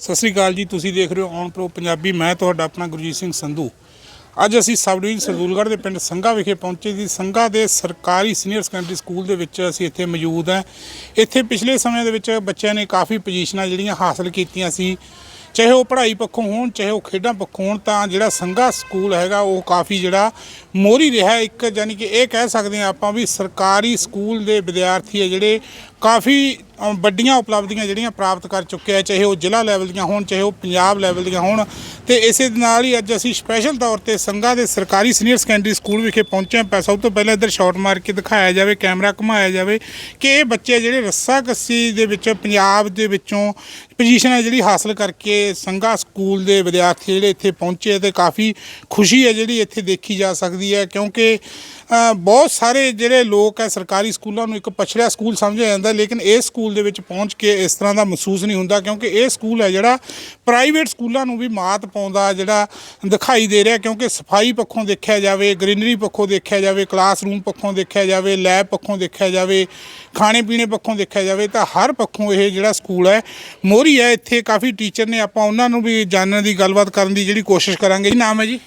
ਸਤਿ ਸ੍ਰੀ ਅਕਾਲ ਜੀ, ਤੁਸੀਂ ਦੇਖ ਰਹੇ ਹੋ ਔਨ ਪ੍ਰੋ ਪੰਜਾਬੀ, ਮੈਂ ਤੁਹਾਡਾ ਆਪਣਾ ਗੁਰਜੀਤ ਸਿੰਘ ਸੰਧੂ। ਅੱਜ ਅਸੀਂ ਸਬ ਡਿਵੀਜ਼ਨ ਸਰਦੂਲਗੜ੍ਹ ਦੇ ਪਿੰਡ ਸੰਘਾ ਵਿਖੇ ਪਹੁੰਚੇ ਜੀ। ਸੰਘਾ ਦੇ ਸਰਕਾਰੀ ਸੀਨੀਅਰ ਸੈਕੰਡਰੀ ਸਕੂਲ ਦੇ ਵਿੱਚ ਅਸੀਂ ਇੱਥੇ ਮੌਜੂਦ ਹਾਂ। ਇੱਥੇ ਪਿਛਲੇ ਸਮੇਂ ਦੇ ਵਿੱਚ ਬੱਚਿਆਂ ਨੇ ਕਾਫੀ ਪੋਜੀਸ਼ਨਾਂ ਜਿਹੜੀਆਂ ਹਾਸਲ ਕੀਤੀਆਂ ਸੀ। ਚਾਹੇ ਉਹ ਪੜ੍ਹਾਈ ਪੱਖੋਂ ਹੋਣ, ਚਾਹੇ ਉਹ ਖੇਡਾਂ ਪੱਖੋਂ ਹੋਣ, ਤਾਂ ਜਿਹੜਾ ਸੰਘਾ ਸਕੂਲ ਹੈਗਾ, ਉਹ ਕਾਫੀ ਜਿਹੜਾ ਮੋਰੀ ਰਿਹਾ ਇੱਕ ਯਾਨੀ ਕਿ ਇਹ ਕਹਿ ਸਕਦੇ ਹਾਂ ਆਪਾਂ ਵੀ ਸਰਕਾਰੀ ਸਕੂਲ ਦੇ ਵਿਦਿਆਰਥੀ ਹੈ ਜਿਹੜੇ ਕਾਫੀ ਅ, ਵੱਡੀਆਂ ਉਪਲਬਧੀਆਂ ਜਿਹੜੀਆਂ ਪ੍ਰਾਪਤ ਕਰ ਚੁੱਕਿਆ ਆ ਚਾਹੇ ਉਹ ਜ਼ਿਲ੍ਹਾ ਲੈਵਲ ਦੀਆਂ ਹੋਣ ਚਾਹੇ ਉਹ ਪੰਜਾਬ ਲੈਵਲ ਦੀਆਂ ਹੋਣ। ਤੇ ਇਸੇ ਦੇ ਨਾਲ ਹੀ ਅੱਜ ਅਸੀਂ ਸਪੈਸ਼ਲ ਤੌਰ ਤੇ ਸੰਘਾ ਦੇ ਸਰਕਾਰੀ ਸੀਨੀਅਰ ਸੈਕੰਡਰੀ ਸਕੂਲ ਵਿਖੇ ਪਹੁੰਚੇ ਹਾਂ। ਸਭ ਤੋਂ ਪਹਿਲਾਂ ਇੱਧਰ ਸ਼ਾਟ ਮਾਰ ਕੇ ਦਿਖਾਇਆ ਜਾਵੇ ਕੈਮਰਾ ਘੁਮਾਇਆ ਜਾਵੇ ਕਿ ਇਹ ਬੱਚੇ ਜਿਹੜੇ ਰੱਸਾ ਕੱਸੀ ਦੇ ਵਿੱਚ ਪੰਜਾਬ ਦੇ ਵਿੱਚੋਂ ਪੋਜੀਸ਼ਨ ਹੈ ਜਿਹੜੀ ਹਾਸਲ ਕਰਕੇ ਸੰਘਾ ਸਕੂਲ ਦੇ ਵਿਦਿਆਰਥੀ ਜਿਹੜੇ ਇੱਥੇ ਪਹੁੰਚੇ ਤੇ ਕਾਫੀ ਖੁਸ਼ੀ ਹੈ ਜਿਹੜੀ ਇੱਥੇ ਦੇਖੀ ਜਾ ਸਕਦੀ ਹੈ ਕਿਉਂਕਿ ਬਹੁਤ ਸਾਰੇ ਜਿਹੜੇ ਲੋਕ ਹੈ ਸਰਕਾਰੀ ਸਕੂਲਾਂ ਨੂੰ ਇੱਕ ਪਛੜਿਆ ਸਕੂਲ ਸਮਝਿਆ ਜਾਂਦਾ ਲੇਕਿਨ ਇਹ ਸਕੂਲ ਸਕੂਲ ਦੇ ਵਿੱਚ ਪਹੁੰਚ ਕੇ ਇਸ ਤਰ੍ਹਾਂ ਦਾ ਮਹਿਸੂਸ ਨਹੀਂ ਹੁੰਦਾ ਕਿਉਂਕਿ ਇਹ ਸਕੂਲ ਹੈ ਜਿਹੜਾ ਪ੍ਰਾਈਵੇਟ ਸਕੂਲਾਂ ਨੂੰ ਵੀ ਮਾਤ ਪਾਉਂਦਾ, ਜਿਹੜਾ ਦਿਖਾਈ ਦੇ ਰਿਹਾ ਕਿਉਂਕਿ ਸਫ਼ਾਈ ਪੱਖੋਂ ਦੇਖਿਆ ਜਾਵੇ, ਗ੍ਰੀਨਰੀ ਪੱਖੋਂ ਦੇਖਿਆ ਜਾਵੇ, ਕਲਾਸਰੂਮ ਪੱਖੋਂ ਦੇਖਿਆ ਜਾਵੇ, ਲੈਬ ਪੱਖੋਂ ਦੇਖਿਆ ਜਾਵੇ ਖਾਣੇ ਪੀਣੇ ਪੱਖੋਂ ਦੇਖਿਆ ਜਾਵੇ ਤਾਂ ਹਰ ਪੱਖੋਂ ਇਹ ਜਿਹੜਾ ਸਕੂਲ ਹੈ, ਮੋਹਰੀ ਹੈ। ਇੱਥੇ ਕਾਫੀ ਟੀਚਰ ਨੇ, ਆਪਾਂ ਉਹਨਾਂ ਨੂੰ ਵੀ ਜਾਣਨ ਦੀ ਗੱਲਬਾਤ ਕਰਨ ਦੀ ਜਿਹੜੀ ਕੋਸ਼ਿਸ਼ ਕਰਾਂਗੇ। ਕੀ ਨਾਮ ਹੈ ਜੀ?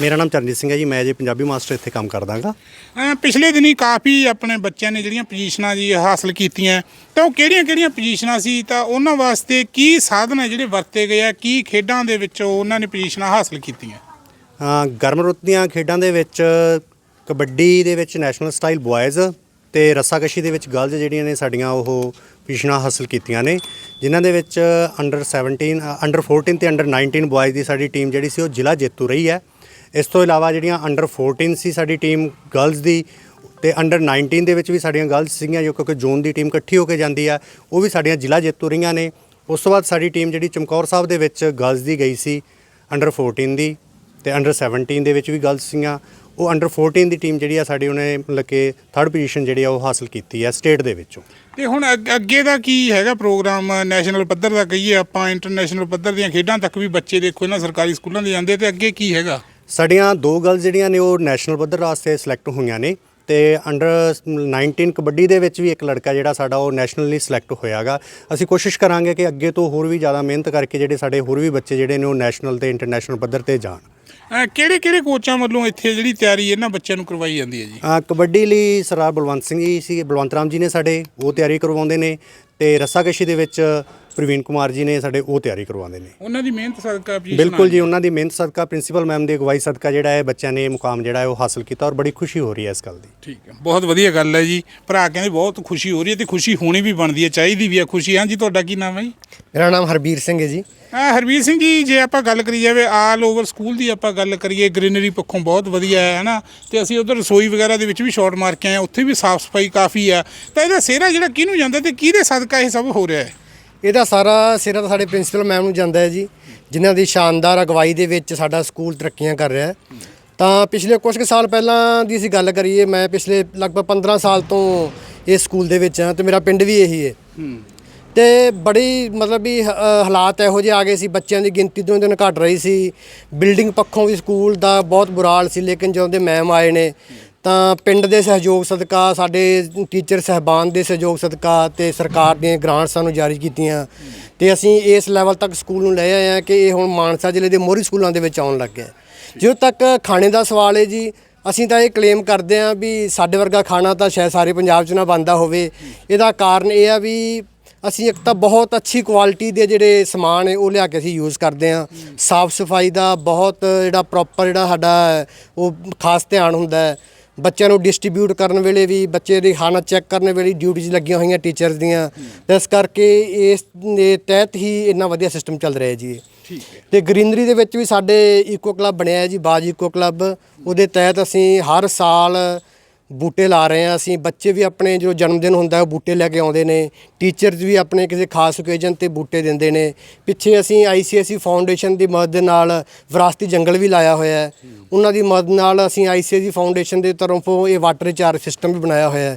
ਮੇਰਾ ਨਾਮ ਚਰਨਜੀਤ ਸਿੰਘ ਹੈ ਜੀ ਮੈਂ ਜੇ ਪੰਜਾਬੀ ਮਾਸਟਰ ਇੱਥੇ ਕੰਮ ਕਰਦਾਗਾ। ਅਹ ਪਿਛਲੇ ਦਿਨੀ ਕਾਫੀ ਆਪਣੇ ਬੱਚਿਆਂ ਨੇ ਜਿਹੜੀਆਂ ਪੋਜੀਸ਼ਨਾਂ ਜੀ ਹਾਸਲ ਕੀਤੀਆਂ ਤਾਂ ਉਹ ਕਿਹੜੀਆਂ-ਕਿਹੜੀਆਂ ਪੋਜੀਸ਼ਨਾਂ ਸੀ ਤਾਂ ਉਹਨਾਂ ਵਾਸਤੇ ਕੀ ਸਾਧਨ ਹੈ ਜਿਹੜੇ ਵਰਤੇ ਗਏ ਆ ਕੀ ਖੇਡਾਂ ਦੇ ਵਿੱਚ ਉਹਨਾਂ ਨੇ ਪੋਜੀਸ਼ਨਾਂ ਹਾਸਲ ਕੀਤੀਆਂ? ਗਰਮ ਰੁੱਤ ਦੀਆਂ ਖੇਡਾਂ ਦੇ ਵਿੱਚ ਕਬੱਡੀ ਦੇ ਵਿੱਚ ਨੈਸ਼ਨਲ ਸਟਾਈਲ ਬॉयਜ਼ ਤੇ ਰੱਸਾਕਸ਼ੀ ਦੇ ਵਿੱਚ ਗਰਲਜ਼ ਜਿਹੜੀਆਂ ਨੇ ਸਾਡੀਆਂ ਉਹ ਪੋਜੀਸ਼ਨਾਂ ਹਾਸਲ ਕੀਤੀਆਂ ਨੇ ਜਿਨ੍ਹਾਂ ਦੇ ਵਿੱਚ ਅੰਡਰ 17 ਅੰਡਰ 14 ਤੇ ਅੰਡਰ 19 ਬॉयਜ਼ ਦੀ ਸਾਡੀ ਟੀਮ ਜਿਹੜੀ ਸੀ ਉਹ ਜ਼ਿਲ੍ਹਾ ਜੇਤੂ ਰਹੀ ਹੈ। ਇਸ ਤੋਂ ਇਲਾਵਾ ਜਿਹੜੀਆਂ ਅੰਡਰ 14 ਸੀ ਸਾਡੀ ਟੀਮ ਗਰਲਜ਼ ਦੀ ਤੇ ਅੰਡਰ 19 ਦੇ ਵਿੱਚ ਵੀ ਸਾਡੀਆਂ ਗਰਲਜ਼ ਸੀਗੀਆਂ, ਜੋ ਕਿਉਂਕਿ ਜ਼ੋਨ ਦੀ ਟੀਮ ਇਕੱਠੀ ਹੋ ਕੇ ਜਾਂਦੀ ਆ, ਉਹ ਵੀ ਸਾਡੀਆਂ ਜ਼ਿਲ੍ਹਾ ਜੇਤੂ ਰਹੀਆਂ ਨੇ। ਉਸ ਤੋਂ ਬਾਅਦ ਸਾਡੀ ਟੀਮ ਜਿਹੜੀ ਚਮਕੌਰ ਸਾਹਿਬ ਦੇ ਵਿੱਚ ਗਰਲਜ਼ ਦੀ ਗਈ ਸੀ ਅੰਡਰ 14 ਦੀ ਤੇ ਅੰਡਰ 17 ਦੇ ਵਿੱਚ ਵੀ ਗਰਲਜ਼ ਸੀਗੀਆਂ। ਉਹ ਅੰਡਰ 14 ਦੀ ਟੀਮ ਜਿਹੜੀ ਆ, ਸਾਡੀ ਉਹਨੇ ਮਤਲਬ ਕਿ ਥਰਡ ਪੋਜੀਸ਼ਨ ਜਿਹੜੀ ਆ, ਉਹ ਹਾਸਲ ਕੀਤੀ ਆ ਸਟੇਟ ਦੇ ਵਿੱਚੋਂ। ਤੇ ਹੁਣ ਅੱਗ- ਅੱਗੇ ਦਾ ਕੀ ਹੈਗਾ ਪ੍ਰੋਗਰਾਮ ਨੈਸ਼ਨਲ ਪੱਧਰ ਦਾ ਕਹੀਏ ਆਪਾਂ ਇੰਟਰਨੈਸ਼ਨਲ ਪੱਧਰ ਦੀਆਂ ਖੇਡਾਂ ਤੱਕ ਵੀ ਬੱਚੇ ਦੇਖੋ, ਇਹਨਾਂ ਸਰਕਾਰੀ ਸਕੂਲਾਂ ਦੇ ਜਾਂਦੇ ਤੇ ਅੱਗੇ ਕੀ ਹੈਗਾ? ਸਾਡੀਆਂ ਦੋ ਗਰਲਜ਼ ਜਿਹੜੀਆਂ ਨੇ ਉਹ ਨੈਸ਼ਨਲ ਪੱਧਰ ਵਾਸਤੇ ਸਿਲੈਕਟ ਹੋਈਆਂ ਨੇ ਤੇ ਅੰਡਰ 19 ਕਬੱਡੀ ਦੇ ਵਿੱਚ ਵੀ ਇੱਕ ਲੜਕਾ ਜਿਹੜਾ ਸਾਡਾ ਉਹ ਨੈਸ਼ਨਲੀ ਸਿਲੈਕਟ ਹੋਇਆਗਾ। ਅਸੀਂ ਕੋਸ਼ਿਸ਼ ਕਰਾਂਗੇ ਕਿ ਅੱਗੇ ਤੋਂ ਹੋਰ ਵੀ ਜ਼ਿਆਦਾ ਮਿਹਨਤ ਕਰਕੇ ਜਿਹੜੇ ਸਾਡੇ ਹੋਰ ਵੀ ਬੱਚੇ ਜਿਹੜੇ ਨੇ ਉਹ ਨੈਸ਼ਨਲ ਤੇ ਇੰਟਰਨੈਸ਼ਨਲ ਪੱਧਰ ਤੇ ਜਾਣ। ਕਿਹੜੇ-ਕਿਹੜੇ ਕੋਚਾਂ ਵੱਲੋਂ ਇੱਥੇ ਜਿਹੜੀ ਤਿਆਰੀ ਇਹਨਾਂ ਬੱਚਿਆਂ ਨੂੰ ਕਰਵਾਈ ਜਾਂਦੀ ਹੈ ਜੀ? ਕਬੱਡੀ ਲਈ ਸਰਦਾਰ ਬਲਵੰਤ ਸਿੰਘ ਜੀ ਸੀ ਬਲਵੰਤ ਰਾਮ ਜੀ ਨੇ ਸਾਡੇ ਉਹ ਤਿਆਰੀ ਕਰਵਾਉਂਦੇ ਨੇ ਤੇ ਰੱਸਾਕਸ਼ੀ ਦੇ ਵਿੱਚ ਪ੍ਰਵੀਨ ਕੁਮਾਰ ਜੀ ਨੇ ਸਾਡੇ ਉਹ ਤਿਆਰੀ ਕਰਵਾਉਂਦੇ ਨੇ। ਉਹਨਾਂ ਦੀ ਮਿਹਨਤ ਸਦਕਾ ਪੋਜੀਸ਼ਨ ਬਿਲਕੁਲ ਜੀ ਉਹਨਾਂ ਦੀ ਮਿਹਨਤ ਸਦਕਾ ਪ੍ਰਿੰਸੀਪਲ ਮੈਮ ਦੀ ਅਗਵਾਈ ਸਦਕਾ ਜਿਹੜਾ ਹੈ ਬੱਚਿਆਂ ਨੇ ਇਹ ਮੁਕਾਮ ਜਿਹੜਾ ਹੈ ਉਹ ਹਾਸਲ ਕੀਤਾ ਔਰ ਬੜੀ ਖੁਸ਼ੀ ਹੋ ਰਹੀ ਹੈ ਇਸ ਗੱਲ ਦੀ। ਠੀਕ ਹੈ ਬਹੁਤ ਵਧੀਆ ਗੱਲ ਹੈ ਜੀ। ਭਰਾ ਕਹਿੰਦੇ ਬਹੁਤ ਖੁਸ਼ੀ ਹੋ ਰਹੀ ਹੈ ਤੇ ਖੁਸ਼ੀ ਹੋਣੀ ਵੀ ਬਣਦੀ ਹੈ ਚਾਹੀਦੀ ਵੀ ਹੈ ਖੁਸ਼ੀ। ਹਾਂਜੀ ਤੁਹਾਡਾ ਕੀ ਨਾਮ ਹੈ ਜੀ? ਮੇਰਾ ਨਾਮ ਹਰਬੀਰ ਸਿੰਘ ਹੈ ਜੀ। ਅਹ ਹਰਵੀਰ ਸਿੰਘ ਜੀ ਜੇ ਆਪਾਂ ਗੱਲ ਕਰੀ ਜਾਵੇ ਆਲ ਓਵਰ ਸਕੂਲ ਦੀ ਆਪਾਂ ਗੱਲ ਕਰੀਏ ਗ੍ਰੀਨਰੀ ਪੱਖੋਂ ਬਹੁਤ ਵਧੀਆ ਹੈ ਹਨਾ? ਤੇ ਅਸੀਂ ਉਧਰ ਰਸੋਈ ਵਗੈਰਾ ਦੇ ਵਿੱਚ ਵੀ ਸ਼ਾਟ ਮਾਰ ਕੇ ਆਏ ਹਾਂ, ਉੱਥੇ ਵੀ ਸਾਫ਼ ਸਫ਼ਾਈ ਕਾਫੀ ਆ ਤਾਂ ਇਹਦਾ ਸਿਹਰਾ ਜਿਹੜਾ ਕਿਹਨੂੰ ਜਾਂਦਾ ਤੇ ਕਿਹਦੇ ਸਦਕਾ ਇਹ ਸਭ ਹੋ ਰਿਹਾ ਹੈ? ਇਹਦਾ ਸਾਰਾ ਸਿਰਾ ਤਾਂ ਸਾਡੇ ਪ੍ਰਿੰਸੀਪਲ ਮੈਮ ਨੂੰ ਜਾਂਦਾ ਹੈ ਜੀ ਜਿਨ੍ਹਾਂ ਦੀ ਸ਼ਾਨਦਾਰ ਅਗਵਾਈ ਦੇ ਵਿੱਚ ਸਾਡਾ ਸਕੂਲ ਤਰੱਕੀਆਂ ਕਰ ਰਿਹਾ ਹੈ। ਤਾਂ ਪਿਛਲੇ ਕੁਝ ਕੁ ਸਾਲ ਪਹਿਲਾਂ ਦੀ ਅਸੀਂ ਗੱਲ ਕਰੀਏ ਮੈਂ ਪਿਛਲੇ ਲਗਭਗ 15 ਸਾਲ ਤੋਂ ਇਸ ਸਕੂਲ ਦੇ ਵਿੱਚ ਹਾਂ ਤੇ ਮੇਰਾ ਪਿੰਡ ਵੀ ਇਹੀ ਹੈ। ਤੇ ਬੜੀ ਮਤਲਬ ਵੀ ਹਾਲਾਤ ਇਹੋ ਜਿਹੇ ਆ ਗਏ ਸੀ ਬੱਚਿਆਂ ਦੀ ਗਿਣਤੀ ਦਿਨੋਂ ਦਿਨ ਘਟ ਰਹੀ ਸੀ। ਬਿਲਡਿੰਗ ਪੱਖੋਂ ਵੀ ਸਕੂਲ ਦਾ ਬਹੁਤ ਬੁਰਾ ਹਾਲ ਸੀ ਲੇਕਿਨ ਜਦੋਂ ਦੇ ਮੈਮ ਆਏ ਨੇ ਤਾਂ ਪਿੰਡ ਦੇ ਸਹਿਯੋਗ ਸਦਕਾ, ਸਾਡੇ ਟੀਚਰ ਸਹਿਬਾਨ ਦੇ ਸਹਿਯੋਗ ਸਦਕਾ ਤੇ ਸਰਕਾਰ ਦੀਆਂ ਗ੍ਰਾਂਟਸ ਸਾਨੂੰ ਜਾਰੀ ਕੀਤੀਆਂ। ਤੇ ਅਸੀਂ ਇਸ ਲੈਵਲ ਤੱਕ ਸਕੂਲ ਨੂੰ ਲੈ ਆਏ ਹਾਂ ਕਿ ਇਹ ਹੁਣ ਮਾਨਸਾ ਜ਼ਿਲ੍ਹੇ ਦੇ ਮੋਹਰੀ ਸਕੂਲਾਂ ਦੇ ਵਿੱਚ ਆਉਣ ਲੱਗ ਗਿਆ। ਜਦੋਂ ਤੱਕ ਖਾਣੇ ਦਾ ਸਵਾਲ ਹੈ ਜੀ, ਅਸੀਂ ਤਾਂ ਇਹ ਕਲੇਮ ਕਰਦੇ ਹਾਂ ਵੀ ਸਾਡੇ ਵਰਗਾ ਖਾਣਾ ਤਾਂ ਸ਼ਾਇਦ ਸਾਰੇ ਪੰਜਾਬ 'ਚ ਨਾ ਬੰਦਾ ਹੋਵੇ। ਇਹਦਾ ਕਾਰਨ ਇਹ ਆ ਵੀ ਅਸੀਂ ਇੱਕ ਤਾਂ ਬਹੁਤ ਅੱਛੀ ਕੁਆਲਿਟੀ ਦੇ ਜਿਹੜੇ ਸਮਾਨ ਹੈ, ਉਹ ਲਿਆ ਕੇ ਅਸੀਂ ਯੂਜ਼ ਕਰਦੇ ਹਾਂ। ਸਾਫ਼ ਸਫ਼ਾਈ ਦਾ ਬਹੁਤ ਜਿਹੜਾ ਪ੍ਰੋਪਰ ਜਿਹੜਾ ਸਾਡਾ ਉਹ ਖਾਸ ਧਿਆਨ ਹੁੰਦਾ ਹੈ। ਬੱਚਿਆਂ ਨੂੰ ਡਿਸਟ੍ਰੀਬਿਊਟ ਕਰਨ ਵੇਲੇ ਵੀ ਬੱਚੇ ਦੀ ਖਾਣਾ ਚੈੱਕ ਕਰਨ ਵੇਲੇ ਡਿਊਟੀਆਂ ਲੱਗੀਆਂ ਹੋਈਆਂ ਟੀਚਰਸ ਦੀਆਂ। ਇਸ ਕਰਕੇ ਇਸ ਦੇ ਤਹਿਤ ਹੀ ਇੰਨਾ ਵਧੀਆ ਸਿਸਟਮ ਚੱਲ ਰਿਹਾ ਜੀ ਠੀਕ ਹੈ। ਤੇ ਗ੍ਰੀਨਰੀ ਦੇ ਵਿੱਚ ਵੀ ਸਾਡੇ ਇਕੋ ਕਲੱਬ ਬਣਿਆ ਹੈ ਜੀ ਬਾਜ ਇਕੋ ਕਲੱਬ ਉਹਦੇ ਤਹਿਤ ਅਸੀਂ ਹਰ ਸਾਲ ਬੂਟੇ ਲਾ ਰਹੇ ਹਾਂ ਅਸੀਂ। ਬੱਚੇ ਵੀ ਆਪਣੇ ਜੋ ਜਨਮ ਦਿਨ ਹੁੰਦਾ ਉਹ ਬੂਟੇ ਲੈ ਕੇ ਆਉਂਦੇ ਨੇ। ਟੀਚਰਸ ਵੀ ਆਪਣੇ ਕਿਸੇ ਖਾਸ ਓਕੇਜਨ ਤੇ ਬੂਟੇ ਦਿੰਦੇ ਨੇ। ਪਿੱਛੇ ਅਸੀਂ ਆਈਸੀਐਸਸੀ ਫਾਊਂਡੇਸ਼ਨ ਦੀ ਮਦਦ ਦੇ ਨਾਲ ਵਿਰਾਸਤੀ ਜੰਗਲ ਵੀ ਲਾਇਆ ਹੋਇਆ ਹੈ। ਉਹਨਾਂ ਦੀ ਮਦਦ ਨਾਲ ਅਸੀਂ ਆਈਸੀਐਸਸੀ ਫਾਊਂਡੇਸ਼ਨ ਦੇ ਤਰਫੋਂ ਇਹ ਵਾਟਰ ਰਿਚਾਰਜ ਸਿਸਟਮ ਵੀ ਬਣਾਇਆ ਹੋਇਆ ਹੈ।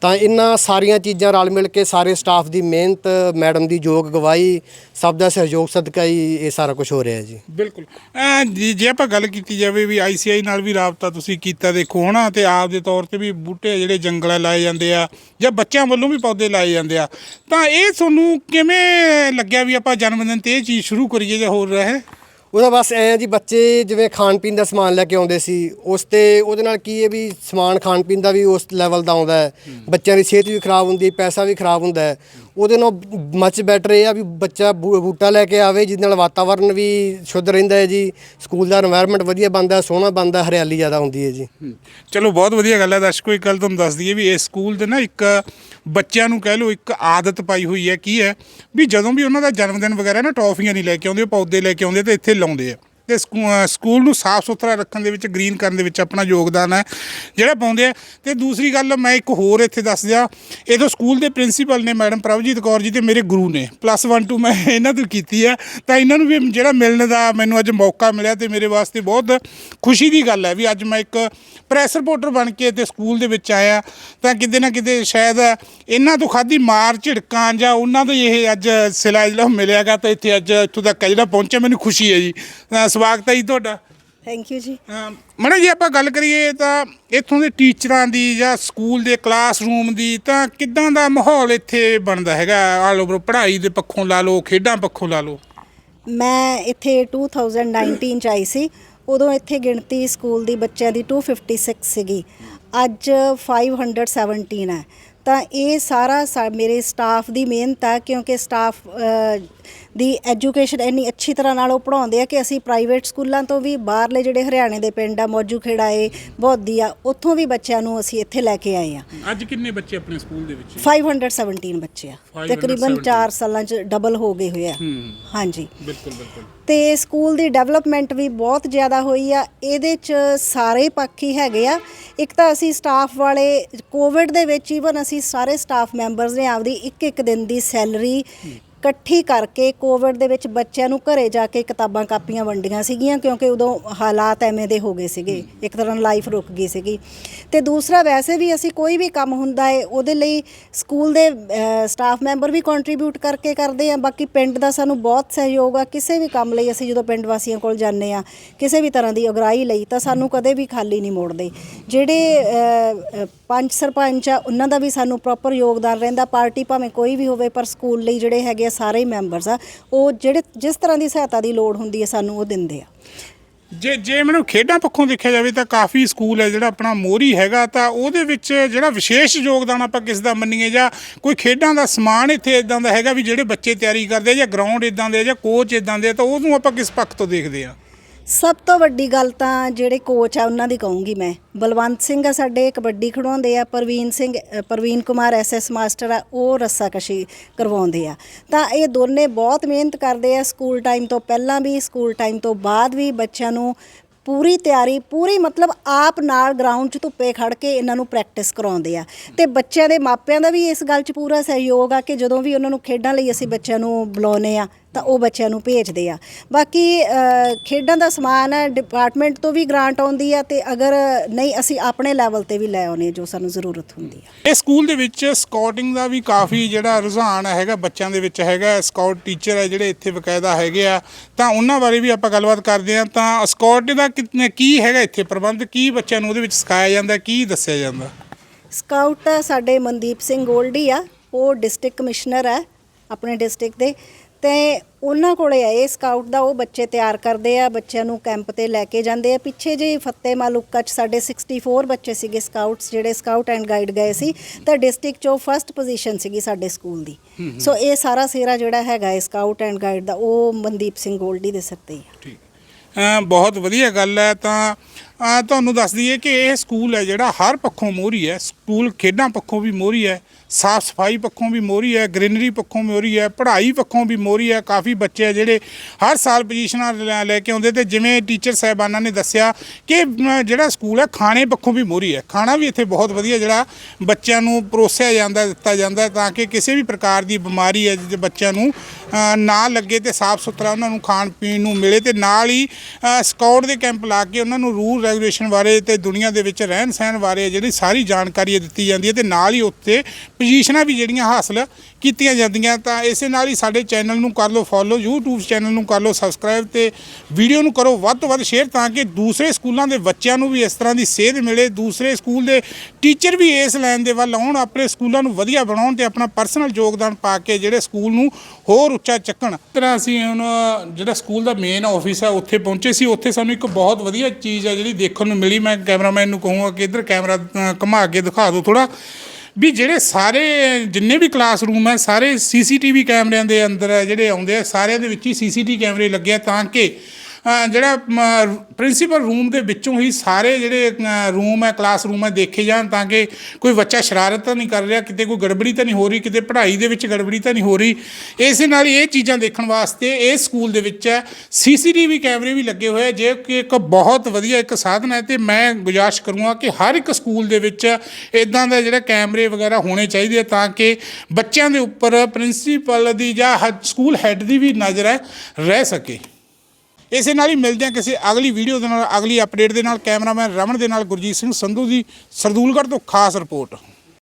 ਤਾਂ ਇਹਨਾਂ ਸਾਰੀਆਂ ਚੀਜ਼ਾਂ ਰਲ ਮਿਲ ਕੇ ਸਾਰੇ ਸਟਾਫ ਦੀ ਮਿਹਨਤ ਮੈਡਮ ਦੀ ਯੋਗ ਗਵਾਹੀ, ਸਭ ਦਾ ਸਹਿਯੋਗ ਸਦਕਾ ਹੀ ਇਹ ਸਾਰਾ ਕੁਝ ਹੋ ਰਿਹਾ ਹੈ ਜੀ। ਬਿਲਕੁਲ। ਅਹ ਜੇ ਜੇ ਆਪਾਂ ਗੱਲ ਕੀਤੀ ਜਾਵੇ ਵੀ ਆਈਸੀਆਈ ਨਾਲ ਵੀ ਰਾਬਤਾ ਤੁਸੀਂ ਕੀਤਾ ਦੇਖੋ, ਹਨਾ, ਤੇ ਆਪ ਦੇ ਤੌਰ ਤੌਰ ਤੇ ਵੀ ਬੂਟੇ ਜਿਹੜੇ ਜੰਗਲਾਂ ਲਾਏ ਜਾਂਦੇ ਆ ਜਾਂ ਬੱਚਿਆਂ ਵੱਲੋਂ ਵੀ ਪੌਦੇ ਲਾਏ ਜਾਂਦੇ ਆ। ਤਾਂ ਇਹ ਤੁਹਾਨੂੰ ਕਿਵੇਂ ਲੱਗਿਆ ਵੀ ਆਪਾਂ ਜਨਮ ਦਿਨ ਤੇ ਇਹ ਚੀਜ਼ ਸ਼ੁਰੂ ਕਰੀਏ ਜਾਂ ਹੋਰ ਰਹੇ? ਉਹਦਾ ਬਸ ਐ ਜੀ ਬੱਚੇ ਜਿਵੇਂ ਖਾਣ ਪੀਣ ਦਾ ਸਮਾਨ ਲੈ ਕੇ ਆਉਂਦੇ ਸੀ ਉਸ ਤੇ ਉਹਦੇ ਨਾਲ ਕੀ ਹੈ ਵੀ ਸਮਾਨ ਖਾਣ ਪੀਣ ਦਾ ਵੀ ਉਸ ਲੈਵਲ ਦਾ ਆਉਂਦਾ ਹੈ। ਬੱਚਿਆਂ ਦੀ ਸਿਹਤ ਵੀ ਖਰਾਬ ਹੁੰਦੀ ਪੈਸਾ ਵੀ ਖਰਾਬ ਹੁੰਦਾ ਹੈ। ਉਹਦੇ ਨਾਲ ਮੱਚ ਬੈਟਰ ਇਹ ਆ ਵੀ ਬੱਚਾ ਬੂਟਾ ਲੈ ਕੇ ਆਵੇ, ਜਿਹਦੇ ਨਾਲ ਵਾਤਾਵਰਨ ਵੀ ਸ਼ੁੱਧ ਰਹਿੰਦਾ ਹੈ ਜੀ ਸਕੂਲ ਦਾ এনवायरमेंट ਵਧੀਆ ਬਣਦਾ ਸੋਹਣਾ ਬਣਦਾ ਹਰਿਆਲੀ ਜ਼ਿਆਦਾ ਹੁੰਦੀ ਹੈ ਜੀ। ਚਲੋ ਬਹੁਤ ਵਧੀਆ ਗੱਲ ਹੈ ਦਰਸ਼ਕੋ, ਇੱਕ ਗੱਲ ਤੁਹਾਨੂੰ ਦੱਸ ਦਈਏ ਵੀ ਇਹ ਸਕੂਲ ਦੇ ਨਾ ਇੱਕ ਬੱਚਿਆਂ ਨੂੰ ਕਹਿ ਲਓ, ਇੱਕ ਆਦਤ ਪਾਈ ਹੋਈ ਹੈ, ਕੀ ਹੈ ਵੀ ਜਦੋਂ ਵੀ ਉਹਨਾਂ ਦਾ ਜਨਮ ਦਿਨ ਵਗੈਰਾ ਨਾ ਟਰੋਫੀਆਂ ਨਹੀਂ ਲੈ ਕੇ ਆਉਂਦੇ ਪੌਦੇ ਲੈ ਕੇ ਆਉਂਦੇ ਤੇ ਇੱਥੇ ਲਾਉਂਦੇ ਆ। ਤੇ ਸਕੂ- ਸਕੂਲ ਨੂੰ ਸਾਫ਼ ਸੁਥਰਾ ਰੱਖਣ ਦੇ ਵਿੱਚ, ਗ੍ਰੀਨ ਕਰਨ ਦੇ ਵਿੱਚ ਆਪਣਾ ਯੋਗਦਾਨ ਹੈ, ਜਿਹੜਾ ਪਾਉਂਦੇ ਆ। ਤੇ ਦੂਸਰੀ ਗੱਲ ਮੈਂ ਇੱਕ ਹੋਰ ਇੱਥੇ ਦੱਸ ਦਿਆਂ। ਇਹ ਤੋਂ ਸਕੂਲ ਦੇ ਪ੍ਰਿੰਸੀਪਲ ਨੇ ਮੈਡਮ ਪ੍ਰਭਜੀਤ ਕੌਰ ਜੀ ਤੇ ਮੇਰੇ ਗੁਰੂ ਨੇ। ਪਲੱਸ 1 2 ਮੈਂ ਇਹਨਾਂ ਤੋਂ ਕੀਤੀ ਆ ਤਾਂ ਇਹਨਾਂ ਨੂੰ ਵੀ ਜਿਹੜਾ ਮਿਲਣ ਦਾ ਮੈਨੂੰ ਅੱਜ ਮੌਕਾ ਮਿਲਿਆ ਤੇ ਮੇਰੇ ਵਾਸਤੇ ਬਹੁਤ ਖੁਸ਼ੀ ਦੀ ਗੱਲ ਹੈ ਵੀ ਅੱਜ ਮੈਂ ਇੱਕ ਪ੍ਰੈਸ ਰਿਪੋਰਟਰ ਬਣ ਕੇ ਤੇ ਸਕੂਲ ਦੇ ਵਿੱਚ ਆਇਆ। ਤਾਂ ਕਿਤੇ ਨਾ ਕਿਤੇ ਸ਼ਾਇਦ ਇਹਨਾਂ ਤੋਂ ਖਾਦੀ ਮਾਰ ਝਿੜਕਾਂ ਜਾਂ ਉਹਨਾਂ ਦਾ ਇਹ ਅੱਜ ਸਿਲਾ ਜਿਹੜਾ ਮਿਲਿਆਗਾ, ਤਾਂ ਇੱਥੇ ਅੱਜ ਇੱਥੋਂ ਤੱਕ ਜਿਹੜਾ ਪਹੁੰਚਿਆ, ਮੈਨੂੰ ਖੁਸ਼ੀ ਹੈ ਜੀ। ਤਾਂ ਸਵਾਗਤ ਹੈ ਜੀ ਤੁਹਾਡਾ। ਥੈਂਕ ਯੂ ਜੀ। ਮੈਡਮ ਜੇ ਆਪਾਂ ਗੱਲ ਕਰੀਏ ਤਾਂ ਇੱਥੋਂ ਦੇ ਟੀਚਰਾਂ ਦੀ ਜਾਂ ਸਕੂਲ ਦੇ ਕਲਾਸਰੂਮ ਦੀ ਤਾਂ ਕਿੱਦਾਂ ਦਾ ਮਾਹੌਲ ਇੱਥੇ ਬਣਦਾ ਹੈਗਾ? ਆਲ ਓਵਰ ਪੜ੍ਹਾਈ ਦੇ ਪੱਖੋਂ ਲਾ ਲਓ ਖੇਡਾਂ ਪੱਖੋਂ ਲਾ ਲਓ। ਮੈਂ ਇੱਥੇ 2019 ਚ ਆਈ ਸੀ। ਉਦੋਂ ਇੱਥੇ ਗਿਣਤੀ ਸਕੂਲ ਦੀ ਬੱਚਿਆਂ ਦੀ 256 ਸੀਗੀ। ਅੱਜ 517 ਹੈ। ਤਾਂ ਇਹ ਸਾਰਾ ਮੇਰੇ ਸਟਾਫ ਦੀ ਮਿਹਨਤ ਹੈ ਕਿਉਂਕਿ ਸਟਾਫ ਦੀ ਐਜੂਕੇਸ਼ਨ ਇੰਨੀ ਅੱਛੀ ਤਰ੍ਹਾਂ ਨਾਲ ਉਹ ਪੜਾਉਂਦੇ ਆ ਕਿ ਅਸੀਂ ਪ੍ਰਾਈਵੇਟ ਸਕੂਲਾਂ ਤੋਂ ਵੀ ਬਾਹਰਲੇ ਜਿਹੜੇ ਹਰਿਆਣੇ ਦੇ ਪਿੰਡ ਆ ਮੌਜੂ ਖੇੜਾ ਏ ਬੋਦੀ ਆ ਉੱਥੋਂ ਵੀ ਬੱਚਿਆਂ ਨੂੰ ਅਸੀਂ ਇੱਥੇ ਲੈ ਕੇ ਆਏ ਆ। ਅੱਜ ਕਿੰਨੇ ਬੱਚੇ ਆਪਣੇ ਸਕੂਲ ਦੇ ਵਿੱਚ? 517 ਬੱਚੇ ਆ। 517 ਤਕਰੀਬਨ 4 ਸਾਲਾਂ ਚ ਡਬਲ ਹੋ ਗਏ ਹੋਏ ਆ। ਹਾਂਜੀ। ਬਿਲਕੁਲ ਬਿਲਕੁਲ। ਤੇ ਸਕੂਲ ਦੀ ਡਿਵੈਲਪਮੈਂਟ ਵੀ ਬਹੁਤ ਜ਼ਿਆਦਾ ਹੋਈ ਆ। ਇਹਦੇ ਚ ਸਾਰੇ ਪੱਖ ਹੀ ਹੈਗੇ ਆ। ਇੱਕ ਤਾਂ ਅਸੀਂ ਸਟਾਫ ਵਾਲੇ ਕੋਵਿਡ ਦੇ ਵਿੱਚ ਈਵਨ ਅਸੀਂ ਸਾਰੇ ਸਟਾਫ ਮੈਂਬਰਸ ਨੇ ਆਪਦੀ ਇੱਕ ਇੱਕ ਦਿਨ ਦੀ ਸੈਲਰੀ ਇਕੱਠੀ ਕਰਕੇ ਕੋਵਿਡ ਦੇ ਵਿੱਚ ਬੱਚਿਆਂ ਨੂੰ ਘਰੇ ਜਾ ਕੇ ਕਿਤਾਬਾਂ ਕਾਪੀਆਂ ਵੰਡੀਆਂ ਸੀਗੀਆਂ ਕਿਉਂਕਿ ਉਦੋਂ ਹਾਲਾਤ ਐਵੇਂ ਦੇ ਹੋ ਗਏ ਸੀਗੇ। ਇੱਕ ਤਰ੍ਹਾਂ ਲਾਈਫ ਰੁਕ ਗਈ ਸੀਗੀ। ਤੇ ਦੂਸਰਾ ਵੈਸੇ ਵੀ ਅਸੀਂ ਕੋਈ ਵੀ ਕੰਮ ਹੁੰਦਾ ਹੈ ਉਹਦੇ ਲਈ ਸਕੂਲ ਦੇ ਸਟਾਫ ਮੈਂਬਰ ਵੀ ਕੰਟਰੀਬਿਊਟ ਕਰਕੇ ਕਰਦੇ ਆ। ਬਾਕੀ ਪਿੰਡ ਦਾ ਸਾਨੂੰ ਬਹੁਤ ਸਹਿਯੋਗ ਆ। ਕਿਸੇ ਵੀ ਕੰਮ ਲਈ ਅਸੀਂ ਜਦੋਂ ਪਿੰਡ ਵਾਸੀਆਂ ਕੋਲ ਜਾਂਦੇ ਆ ਕਿਸੇ ਵੀ ਤਰ੍ਹਾਂ ਦੀ ਅਗਰਾਈ ਲਈ ਤਾਂ ਸਾਨੂੰ ਕਦੇ ਵੀ ਖਾਲੀ ਨਹੀਂ ਮੋੜਦੇ। ਜਿਹੜੇ ਅ, ਪੰਚ ਸਰਪੰਚ ਆ ਉਹਨਾਂ ਦਾ ਵੀ ਸਾਨੂੰ ਪ੍ਰੋਪਰ ਯੋਗਦਾਨ ਰਹਿੰਦਾ। ਪਾਰਟੀ ਭਾਵੇਂ ਕੋਈ ਵੀ ਹੋਵੇ ਪਰ ਸਕੂਲ ਲਈ ਜਿਹੜੇ ਹੈਗੇ ਆ, ਸਾਰੇ ਹੀ ਮੈਂਬਰਸ ਆ, ਉਹ ਜਿਹੜੇ, ਜਿਸ ਤਰ੍ਹਾਂ ਦੀ ਸਹਾਇਤਾ ਦੀ ਲੋੜ ਹੁੰਦੀ ਹੈ ਸਾਨੂੰ ਉਹ ਦਿੰਦੇ ਆ। ਜੇ ਜੇ ਮੈਨੂੰ ਖੇਡਾਂ ਪੱਖੋਂ ਦੇਖਿਆ ਜਾਵੇ ਤਾਂ ਕਾਫੀ ਸਕੂਲ ਹੈ, ਜਿਹੜਾ ਆਪਣਾ ਮੋਰੀ ਹੈਗਾ ਤਾਂ ਉਹਦੇ ਵਿੱਚ ਜਿਹੜਾ ਵਿਸ਼ੇਸ਼ ਯੋਗਦਾਨ ਆਪਾਂ ਕਿਸ ਦਾ ਮੰਨੀਏ ਜਾਂ ਕੋਈ ਖੇਡਾਂ ਦਾ ਸਮਾਨ ਇੱਥੇ ਇਦਾਂ ਦਾ ਹੈਗਾ ਵੀ ਜਿਹੜੇ ਬੱਚੇ ਤਿਆਰੀ ਕਰਦੇ ਆ ਜਾਂ ਗਰਾਊਂਡ ਇਦਾਂ ਦੇ ਜਾਂ ਕੋਚ ਇਦਾਂ ਦੇ ਆ, ਤਾਂ ਉਹਨੂੰ ਆਪਾਂ ਕਿਸ ਪੱਖ ਤੋਂ ਦੇਖਦੇ ਆ? ਸਭ ਤੋਂ ਵੱਡੀ ਗੱਲ ਤਾਂ ਜਿਹੜੇ ਕੋਚ ਆ, ਉਹਨਾਂ ਦੀ ਕਹੂੰਗੀ ਮੈਂ। ਬਲਵੰਤ ਸਿੰਘ ਆ ਸਾਡੇ, ਕਬੱਡੀ ਖਿਡਾਉਂਦੇ ਆ, ਪ੍ਰਵੀਨ ਸਿੰਘ ਪ੍ਰਵੀਨ ਕੁਮਾਰ ਐਸਐਸ ਮਾਸਟਰ ਆ, ਉਹ ਰੱਸਾਕਸ਼ੀ ਕਰਵਾਉਂਦੇ ਆ। ਤਾਂ ਇਹ ਦੋਨੇ ਬਹੁਤ ਮਿਹਨਤ ਕਰਦੇ ਆ, ਸਕੂਲ ਟਾਈਮ ਤੋਂ ਪਹਿਲਾਂ ਵੀ, ਸਕੂਲ ਟਾਈਮ ਤੋਂ ਬਾਅਦ ਵੀ ਬੱਚਿਆਂ ਨੂੰ ਪੂਰੀ ਤਿਆਰੀ, ਪੂਰੀ ਮਤਲਬ ਆਪ ਨਾਲ ਗਰਾਊਂਡ 'ਚ ਧੁੱਪੇ ਖੜ ਕੇ ਇਹਨਾਂ ਨੂੰ ਪ੍ਰੈਕਟਿਸ ਕਰਾਉਂਦੇ ਆ। ਤੇ ਬੱਚਿਆਂ ਦੇ ਮਾਪਿਆਂ ਦਾ ਵੀ ਇਸ ਗੱਲ 'ਚ ਪੂਰਾ ਸਹਿਯੋਗ ਆ ਕਿ ਜਦੋਂ ਵੀ ਉਹਨਾਂ ਨੂੰ ਖੇਡਾਂ ਲਈ ਅਸੀਂ ਬੱਚਿਆਂ ਨੂੰ ਬੁਲਾਉਨੇ ਆ ਤਾਂ ਉਹ ਬੱਚਿਆਂ ਨੂੰ ਭੇਜਦੇ ਆ। ਬਾਕੀ ਖੇਡਾਂ ਦਾ ਸਮਾਨ ਹੈ ਡਿਪਾਰਟਮੈਂਟ ਤੋਂ ਵੀ ਗ੍ਰਾਂਟ ਆਉਂਦੀ ਆ ਤੇ ਅਗਰ ਨਹੀਂ ਅਸੀਂ ਆਪਣੇ ਲੈਵਲ ਤੇ ਵੀ ਲੈ ਆਉਨੇ ਜੋ ਸਾਨੂੰ ਜ਼ਰੂਰਤ ਹੁੰਦੀ ਆ। ਇਹ ਸਕੂਲ ਦੇ ਵਿੱਚ ਸਕਾਊਟਿੰਗ ਦਾ ਵੀ ਕਾਫੀ ਜਿਹੜਾ ਰੁਝਾਨ ਹੈਗਾ ਬੱਚਿਆਂ ਦੇ ਵਿੱਚ ਹੈਗਾ। ਸਕਾਊਟ ਟੀਚਰ ਹੈ ਜਿਹੜੇ ਇੱਥੇ ਬਕਾਇਦਾ ਹੈਗੇ ਆ। ਤਾਂ ਉਹਨਾਂ ਬਾਰੇ ਵੀ ਆਪਾਂ ਗੱਲਬਾਤ ਕਰਦੇ ਆ ਤਾਂ ਸਕਾਊਟ ਦਾ ਕੀ ਹੈਗਾ ਇੱਥੇ ਪ੍ਰਬੰਧ? ਕੀ ਬੱਚਿਆਂ ਨੂੰ ਉਹਦੇ ਵਿੱਚ ਸਿਖਾਇਆ ਜਾਂਦਾ? ਕੀ ਦੱਸਿਆ ਜਾਂਦਾ? ਸਕਾਊਟ ਸਾਡੇ ਮਨਦੀਪ ਸਿੰਘ ਗੋਲਡੀ ਆ। ਉਹ ਡਿਸਟ੍ਰਿਕਟ ਕਮਿਸ਼ਨਰ ਹੈ ਆਪਣੇ ਡਿਸਟ੍ਰਿਕਟ ਦੇ। ਤੇ ਉਹਨਾਂ ਕੋਲੇ ਆ ਇਹ ਸਕਾਊਟ ਦਾ ਉਹ ਬੱਚੇ ਤਿਆਰ ਕਰਦੇ ਆ ਬੱਚਿਆਂ ਨੂੰ ਕੈਂਪ ਤੇ ਲੈ ਕੇ ਜਾਂਦੇ ਆ। ਪਿੱਛੇ ਜੇ ਫੱਤੇ ਮਾਲੂਕਾ ਚ ਸਾਡੇ 64 ਬੱਚੇ ਸੀਗੇ ਸਕਾਊਟਸ ਜਿਹੜੇ ਸਕਾਊਟ ਐਂਡ ਗਾਈਡ ਗਏ ਸੀ। ਤਾਂ ਡਿਸਟ੍ਰਿਕਟ ਚੋਂ ਫਰਸਟ ਪੋਜੀਸ਼ਨ ਸੀਗੀ ਸਾਡੇ ਸਕੂਲ ਦੀ। ਸੋ ਇਹ ਸਾਰਾ ਸੇਰਾ ਜਿਹੜਾ ਹੈਗਾ ਹੈ ਸਕਾਊਟ ਐਂਡ ਗਾਈਡ ਦਾ ਉਹ ਮਨਦੀਪ ਸਿੰਘ ਗੋਲਡੀ ਦੇ ਸਿਰ ਤੇ ਹੀ ਆ। ਠੀਕ। ਬਹੁਤ ਵਧੀਆ ਗੱਲ ਹੈ ਤਾਂ ਅਮ ਤੁਹਾਨੂੰ ਦੱਸ ਦਈਏ ਕਿ ਇਹ ਸਕੂਲ ਹੈ ਜਿਹੜਾ ਹਰ ਪੱਖੋਂ ਮੋਹਰੀ ਹੈ। ਸਕੂਲ ਖੇਡਾਂ ਪੱਖੋਂ ਵੀ ਮੋਹਰੀ ਹੈ, ਸਾਫ਼ ਸਫ਼ਾਈ ਪੱਖੋਂ ਵੀ ਮੋਹਰੀ ਹੈ, ਗ੍ਰੀਨਰੀ ਪੱਖੋਂ ਮੋਹਰੀ ਹੈ, ਪੜ੍ਹਾਈ ਪੱਖੋਂ ਵੀ ਮੋਹਰੀ ਹੈ। ਕਾਫੀ ਬੱਚੇ ਆ ਜਿਹੜੇ ਹਰ ਸਾਲ ਪੋਜੀਸ਼ਨਾਂ ਲੈ- ਲੈ ਕੇ ਆਉਂਦੇ ਤੇ ਜਿਵੇਂ ਟੀਚਰ ਸਾਹਿਬਾਨਾਂ ਨੇ ਦੱਸਿਆ ਕਿ ਜਿਹੜਾ ਸਕੂਲ ਹੈ ਖਾਣੇ ਪੱਖੋਂ ਵੀ ਮੋਹਰੀ ਹੈ। ਖਾਣਾ ਵੀ ਇੱਥੇ ਬਹੁਤ ਵਧੀਆ ਜਿਹੜਾ ਬੱਚਿਆਂ ਨੂੰ ਪਰੋਸਿਆ ਜਾਂਦਾ, ਦਿੱਤਾ ਜਾਂਦਾ ਤਾਂ ਕਿ ਕਿਸੇ ਵੀ ਪ੍ਰਕਾਰ ਦੀ ਬਿਮਾਰੀ ਹੈ ਜੇ ਬੱਚਿਆਂ ਨੂੰ ਨਾ ਲੱਗੇ ਤੇ ਸਾਫ਼ ਸੁਥਰਾ ਉਹਨਾਂ ਨੂੰ ਖਾਣ ਪੀਣ ਨੂੰ ਮਿਲੇ ਤੇ ਨਾਲ ਹੀ ਸਕਾਊਟ ਦੇ ਕੈਂਪ ਲਾ ਕੇ ਉਹਨਾਂ ਨੂੰ ਰੂਲ ਰੈਗੂਲੇਸ਼ਨ ਬਾਰੇ ਤੇ ਦੁਨੀਆ ਦੇ ਵਿੱਚ ਰਹਿਣ ਸਹਿਣ ਬਾਰੇ ਜਿਹੜੀ ਸਾਰੀ ਜਾਣਕਾਰੀ ਹੈ ਦਿੱਤੀ ਜਾਂਦੀ ਹੈ ਤੇ ਨਾਲ ਹੀ ਉੱਤੇ ਪੋਜੀਸ਼ਨਾਂ ਵੀ ਜਿਹੜੀਆਂ ਹਾਸਲ ਕੀਤੀਆਂ ਜਾਂਦੀਆਂ ਤਾਂ ਇਸੇ ਨਾਲ ਹੀ ਸਾਡੇ ਚੈਨਲ ਨੂੰ ਕਰ ਲਓ ਫੋਲੋ YouTube ਚੈਨਲ ਨੂੰ ਕਰ ਲਓ ਸਬਸਕ੍ਰਾਈਬ ਤੇ ਵੀਡੀਓ ਨੂੰ ਕਰੋ ਵੱਧ ਤੋਂ ਵੱਧ ਸ਼ੇਅਰ ਤਾਂ ਕਿ ਦੂਸਰੇ ਸਕੂਲਾਂ ਦੇ ਬੱਚਿਆਂ ਨੂੰ ਵੀ ਇਸ ਤਰ੍ਹਾਂ ਦੀ ਸੇਧ ਮਿਲੇ, ਦੂਸਰੇ ਸਕੂਲ ਦੇ ਟੀਚਰ ਵੀ ਇਸ ਲਾਈਨ ਦੇ ਵੱਲ ਆਉਣ, ਆਪਣੇ ਸਕੂਲਾਂ ਨੂੰ ਵਧੀਆ ਬਣਾਉਣ ਤੇ ਆਪਣਾ ਪਰਸਨਲ ਯੋਗਦਾਨ ਪਾ ਕੇ ਜਿਹੜੇ ਸਕੂਲ ਨੂੰ ਹੋਰ ਉੱਚਾ ਚੱਕਣ। ਇਸ ਤਰ੍ਹਾਂ ਅਸੀਂ ਹੁਣ ਜਿਹੜਾ ਸਕੂਲ ਦਾ ਮੇਨ ਆਫਿਸ ਹੈ ਉੱਥੇ ਪਹੁੰਚੇ ਸੀ, ਉੱਥੇ ਸਾਨੂੰ ਇੱਕ ਬਹੁਤ ਵਧੀਆ ਚੀਜ਼ ਹੈ ਜਿਹੜੀ ਦੇਖਣ ਨੂੰ ਮਿਲੀ ਮੈਂ ਕੈਮਰਾਮੈਨ ਨੂੰ ਕਹੂੰਗਾ ਕਿ ਇੱਧਰ ਕੈਮਰਾ ਅ, ਘੁਮਾ ਕੇ ਦਿਖਾ ਦਿਓ ਥੋੜਾ ਵੀ ਜਿਹੜੇ ਸਾਰੇ ਜਿੰਨੇ ਵੀ ਕਲਾਸਰੂਮ ਹੈ ਸਾਰੇ ਸੀਸੀਟੀਵੀ ਕੈਮਰਿਆਂ ਦੇ ਅੰਦਰ ਜਿਹੜੇ ਆਉਂਦੇ ਆ ਸਾਰਿਆਂ ਦੇ ਵਿੱਚ ਹੀ ਸੀਸੀਟੀਵੀ ਕੈਮਰੇ ਲੱਗੇ ਆ ਤਾਂ ਕਿ ਜਿਹੜਾ ਪ੍ਰਿੰਸੀਪਲ ਰੂਮ ਦੇ ਵਿੱਚੋਂ ਹੀ ਸਾਰੇ ਜਿਹੜੇ ਰੂਮ ਹੈ ਕਲਾਸ ਰੂਮ ਹੈ, ਦੇਖੇ ਜਾਣ ਤਾਂ ਕਿ ਕੋਈ ਬੱਚਾ ਸ਼ਰਾਰਤ ਤਾਂ ਨਹੀਂ ਕਰ ਰਿਹਾ, ਕਿਤੇ ਕੋਈ ਗੜਬੜੀ ਤਾਂ ਨਹੀਂ ਹੋ ਰਹੀ, ਕਿਤੇ ਪੜ੍ਹਾਈ ਦੇ ਵਿੱਚ ਗੜਬੜੀ ਤਾਂ ਨਹੀਂ ਹੋ ਰਹੀ। ਇਸੇ ਨਾਲ ਇਹ ਚੀਜ਼ਾਂ ਦੇਖਣ ਵਾਸਤੇ ਇਸ ਸਕੂਲ ਦੇ ਵਿੱਚ ਸੀਸੀਟੀਵੀ ਕੈਮਰੇ ਵੀ ਲੱਗੇ ਹੋਏ ਜੇ ਕਿ ਇੱਕ ਬਹੁਤ ਵਧੀਆ ਇੱਕ ਸਾਧਨ ਹੈ ਤੇ ਮੈਂ ਗੁਜ਼ਾਰਿਸ਼ ਕਰੂੰਗਾ ਕਿ ਹਰ ਇੱਕ ਸਕੂਲ ਦੇ ਵਿੱਚ ਇਦਾਂ ਦਾ ਜਿਹੜਾ ਕੈਮਰੇ ਵਗੈਰਾ ਹੋਣੇ ਚਾਹੀਦੇ ਆ ਤਾਂ ਕਿ ਬੱਚਿਆਂ ਦੇ ਉੱਪਰ ਪ੍ਰਿੰਸੀਪਲ ਦੀ ਜਾਂ ਹ- ਸਕੂਲ ਹੈੱਡ ਦੀ ਵੀ ਨਜ਼ਰ ਰਹਿ ਸਕੇ। ਇਸੇ ਨਾਲ ਹੀ ਮਿਲਦੇ ਹਾਂ ਕਿਸੇ ਅਗਲੀ ਵੀਡੀਓ ਦੇ ਨਾਲ, ਅਗਲੀ ਅਪਡੇਟ ਦੇ ਨਾਲ, ਕੈਮਰਾਮੈਨ ਰਮਨ ਦੇ ਨਾਲ ਗੁਰਜੀਤ ਸਿੰਘ ਸੰਧੂ ਦੀ ਸਰਦੂਲਗੜ੍ਹ ਤੋਂ ਖਾਸ ਰਿਪੋਰਟ